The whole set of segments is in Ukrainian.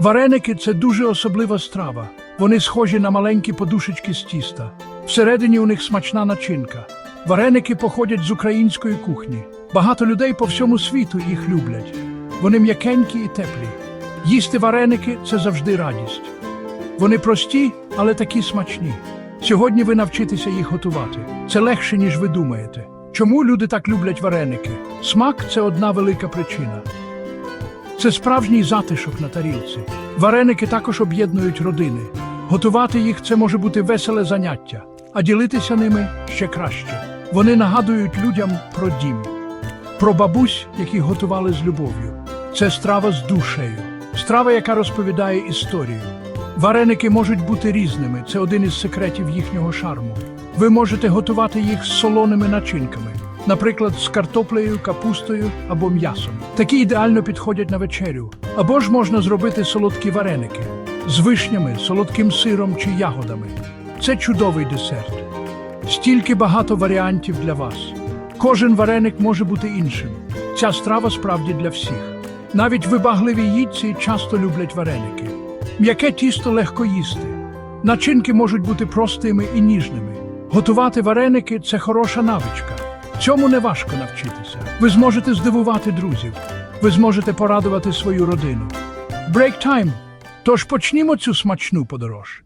Вареники це дуже особлива страва. Вони схожі на маленькі подушечки з тіста. Всередині у них смачна начинка. Вареники походять з української кухні. Багато людей по всьому світу їх люблять. Вони м'якенькі і теплі. Їсти вареники це завжди радість. Вони прості, але такі смачні. Сьогодні ви навчитеся їх готувати. Це легше, ніж ви думаєте. Чому люди так люблять вареники? Смак це одна велика причина. Це справжній затишок на тарілці. Вареники також об'єднують родини. Готувати їх це може бути веселе заняття, а ділитися ними ще краще. Вони нагадують людям про дім, про бабусь, які готували з любов'ю. Це страва з душею, страва, яка розповідає історію. Вареники можуть бути різними, це один із секретів їхнього шарму. Ви можете готувати їх з солоними начинками, наприклад, з картоплею, капустою або м'ясом. Такі ідеально підходять на вечерю. Або ж можна зробити солодкі вареники з вишнями, солодким сиром чи ягодами. Це чудовий десерт. Стільки багато варіантів для вас. Кожен вареник може бути іншим. Ця страва справді для всіх. Навіть вибагливі їдці часто люблять вареники. М'яке тісто легко їсти. Начинки можуть бути простими і ніжними. Готувати вареники це хороша навичка. Цьому не важко навчитися. Ви зможете здивувати друзів. Ви зможете порадувати свою родину. Брейк тайм. Тож почнімо цю смачну подорож.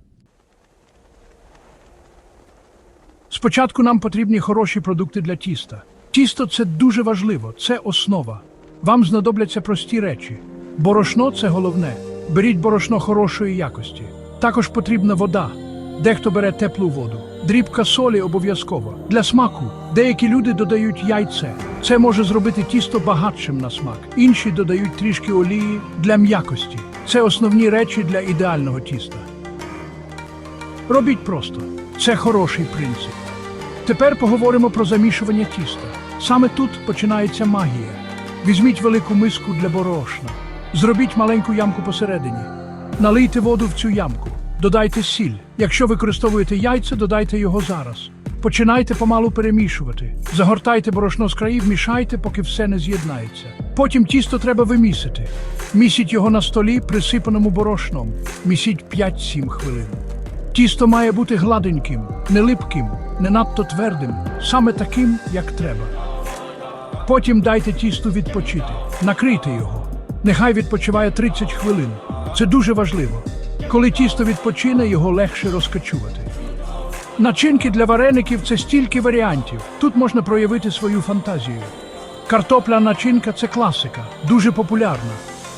Спочатку нам потрібні хороші продукти для тіста. Тісто це дуже важливо, це основа. Вам знадобляться прості речі. Борошно це головне. Беріть борошно хорошої якості. Також потрібна вода. Дехто бере теплу воду. Дрібка солі обов'язково. Для смаку деякі люди додають яйце. Це може зробити тісто багатшим на смак. Інші додають трішки олії для м'якості. Це основні речі для ідеального тіста. Робіть просто. Це хороший принцип. Тепер поговоримо про замішування тіста. Саме тут починається магія. Візьміть велику миску для борошна. Зробіть маленьку ямку посередині. Налийте воду в цю ямку. Додайте сіль. Якщо використовуєте яйце, додайте його зараз. Починайте помалу перемішувати. Загортайте борошно з країв, мішайте, поки все не з'єднається. Потім тісто треба вимісити. Місіть його на столі, присипаному борошном. Місіть 5-7 хвилин. Тісто має бути гладеньким, не липким, не надто твердим, саме таким, як треба. Потім дайте тісту відпочити, накрийте його. Нехай відпочиває 30 хвилин. Це дуже важливо. Коли тісто відпочине, його легше розкачувати. Начинки для вареників це стільки варіантів. Тут можна проявити свою фантазію. Картопля начинка це класика, дуже популярна.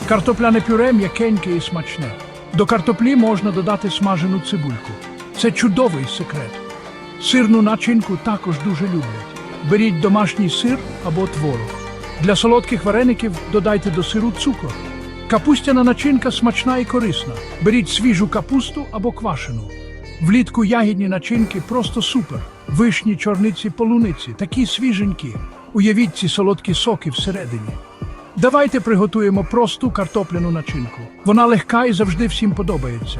Картопляне пюре м'якеньке і смачне. До картоплі можна додати смажену цибульку. Це чудовий секрет. Сирну начинку також дуже люблять. Беріть домашній сир або творог. Для солодких вареників додайте до сиру цукор. Капустяна начинка смачна і корисна. Беріть свіжу капусту або квашену. Влітку ягідні начинки просто супер. Вишні, чорниці, полуниці, такі свіженькі. Уявіть ці солодкі соки всередині. Давайте приготуємо просту картопляну начинку. Вона легка і завжди всім подобається.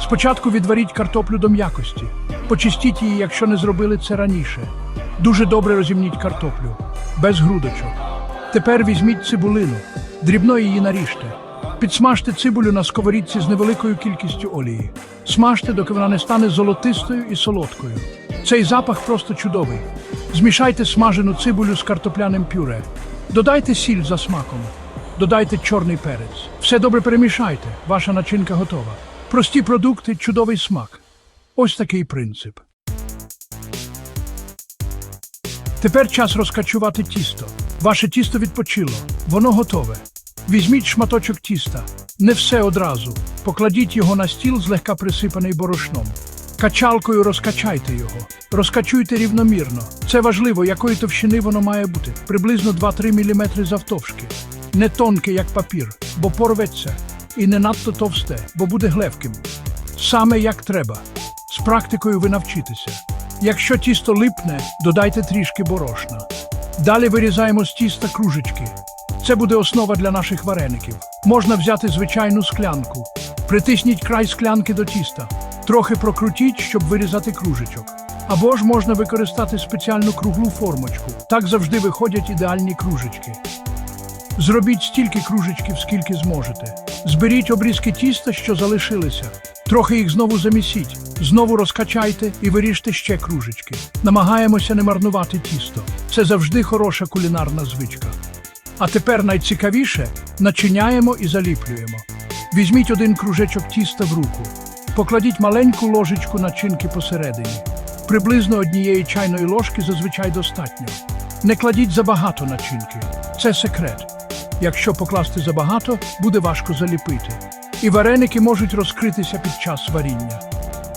Спочатку відваріть картоплю до м'якості. Почистіть її, якщо не зробили це раніше. Дуже добре розімніть картоплю, без грудочок. Тепер візьміть цибулину, дрібно її наріжте. Підсмажте цибулю на сковорідці з невеликою кількістю олії. Смажте, доки вона не стане золотистою і солодкою. Цей запах просто чудовий. Змішайте смажену цибулю з картопляним пюре. Додайте сіль за смаком. Додайте чорний перець. Все добре перемішайте. Ваша начинка готова. Прості продукти, чудовий смак. Ось такий принцип. Тепер час розкачувати тісто. Ваше тісто відпочило, воно готове. Візьміть шматочок тіста, не все одразу. Покладіть його на стіл, злегка присипаний борошном. Качалкою розкачайте його. Розкачуйте рівномірно. Це важливо, якої товщини воно має бути. Приблизно 2-3 мм завтовшки. Не тонке, як папір, бо порветься. І не надто товсте, бо буде глевким. Саме як треба. З практикою ви навчитеся. Якщо тісто липне, додайте трішки борошна. Далі вирізаємо з тіста кружечки. Це буде основа для наших вареників. Можна взяти звичайну склянку. Притисніть край склянки до тіста. Трохи прокрутіть, щоб вирізати кружечок. Або ж можна використати спеціальну круглу формочку. Так завжди виходять ідеальні кружечки. Зробіть стільки кружечків, скільки зможете. Зберіть обрізки тіста, що залишилися. Трохи їх знову замісіть, знову розкачайте і виріжте ще кружечки. Намагаємося не марнувати тісто. Це завжди хороша кулінарна звичка. А тепер найцікавіше начиняємо і заліплюємо. Візьміть один кружечок тіста в руку, покладіть маленьку ложечку начинки посередині. Приблизно однієї чайної ложки зазвичай достатньо. Не кладіть забагато начинки. Це секрет. Якщо покласти забагато, буде важко заліпити. І вареники можуть розкритися під час варіння.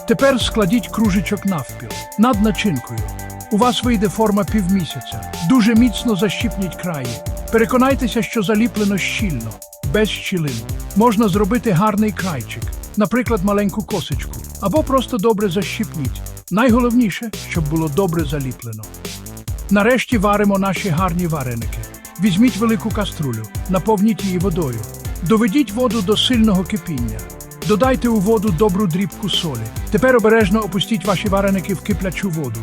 Тепер складіть кружечок навпіл над начинкою. У вас вийде форма півмісяця. Дуже міцно защіпніть краї. Переконайтеся, що заліплено щільно, без щілин. Можна зробити гарний крайчик, наприклад, маленьку косичку, або просто добре защіпніть. Найголовніше, щоб було добре заліплено. Нарешті варимо наші гарні вареники. Візьміть велику каструлю, наповніть її водою. Доведіть воду до сильного кипіння. Додайте у воду добру дрібку солі. Тепер обережно опустіть ваші вареники в киплячу воду.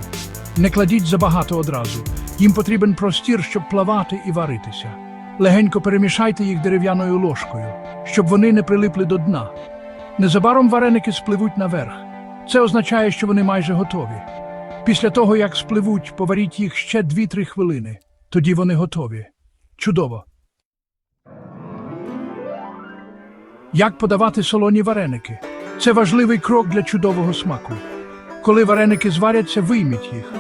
Не кладіть забагато одразу. Їм потрібен простір, щоб плавати і варитися. Легенько перемішайте їх дерев'яною ложкою, щоб вони не прилипли до дна. Незабаром вареники спливуть наверх. Це означає, що вони майже готові. Після того, як спливуть, поваріть їх ще 2-3 хвилини. Тоді вони готові. Чудово. Як подавати солоні вареники? Це важливий крок для чудового смаку. Коли вареники зваряться, вийміть їх.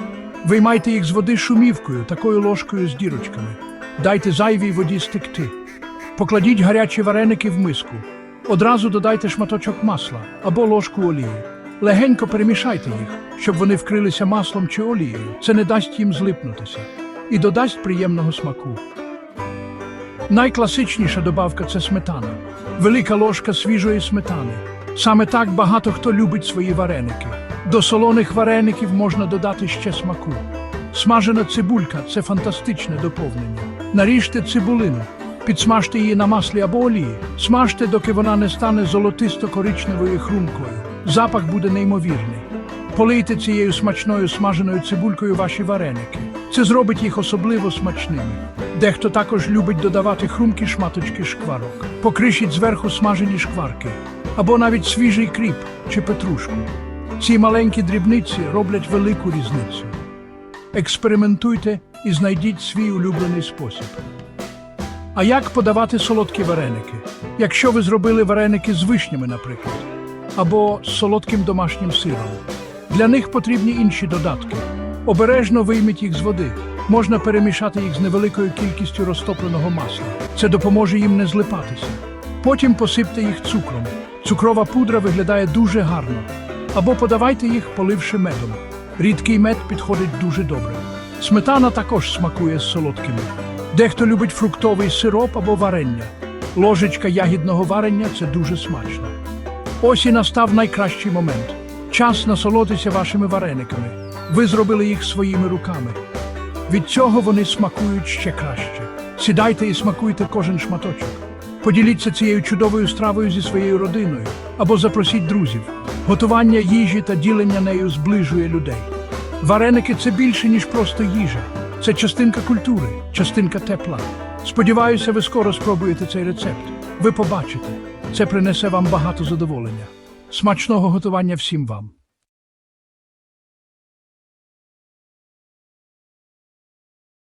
Виймайте їх з води шумівкою, такою ложкою з дірочками. Дайте зайвій воді стекти. Покладіть гарячі вареники в миску. Одразу додайте шматочок масла або ложку олії. Легенько перемішайте їх, щоб вони вкрилися маслом чи олією. Це не дасть їм злипнутися і додасть приємного смаку. Найкласичніша добавка це сметана. Велика ложка свіжої сметани. Саме так багато хто любить свої вареники. До солоних вареників можна додати ще смаку. Смажена цибулька це фантастичне доповнення. Наріжте цибулину, підсмажте її на маслі або олії. Смажте, доки вона не стане золотисто-коричневою хрумкою. Запах буде неймовірний. Полийте цією смачною смаженою цибулькою ваші вареники. Це зробить їх особливо смачними. Дехто також любить додавати хрумкі шматочки шкварок. Покришіть зверху смажені шкварки або навіть свіжий кріп чи петрушку. Ці маленькі дрібниці роблять велику різницю. Експериментуйте і знайдіть свій улюблений спосіб. А як подавати солодкі вареники? Якщо ви зробили вареники з вишнями, наприклад, або з солодким домашнім сиром. Для них потрібні інші додатки. Обережно вийміть їх з води. Можна перемішати їх з невеликою кількістю розтопленого масла. Це допоможе їм не злипатися. Потім посипте їх цукром. Цукрова пудра виглядає дуже гарно. Або подавайте їх, поливши медом. Рідкий мед підходить дуже добре. Сметана також смакує з солодкими. Дехто любить фруктовий сироп або варення. Ложечка ягідного варення це дуже смачно. Ось і настав найкращий момент. Час насолодитися вашими варениками. Ви зробили їх своїми руками. Від цього вони смакують ще краще. Сідайте і смакуйте кожен шматочок. Поділіться цією чудовою стравою зі своєю родиною або запросіть друзів. Готування їжі та ділення нею зближує людей. Вареники це більше, ніж просто їжа. Це частинка культури, частинка тепла. Сподіваюся, ви скоро спробуєте цей рецепт. Ви побачите, це принесе вам багато задоволення. Смачного готування всім вам!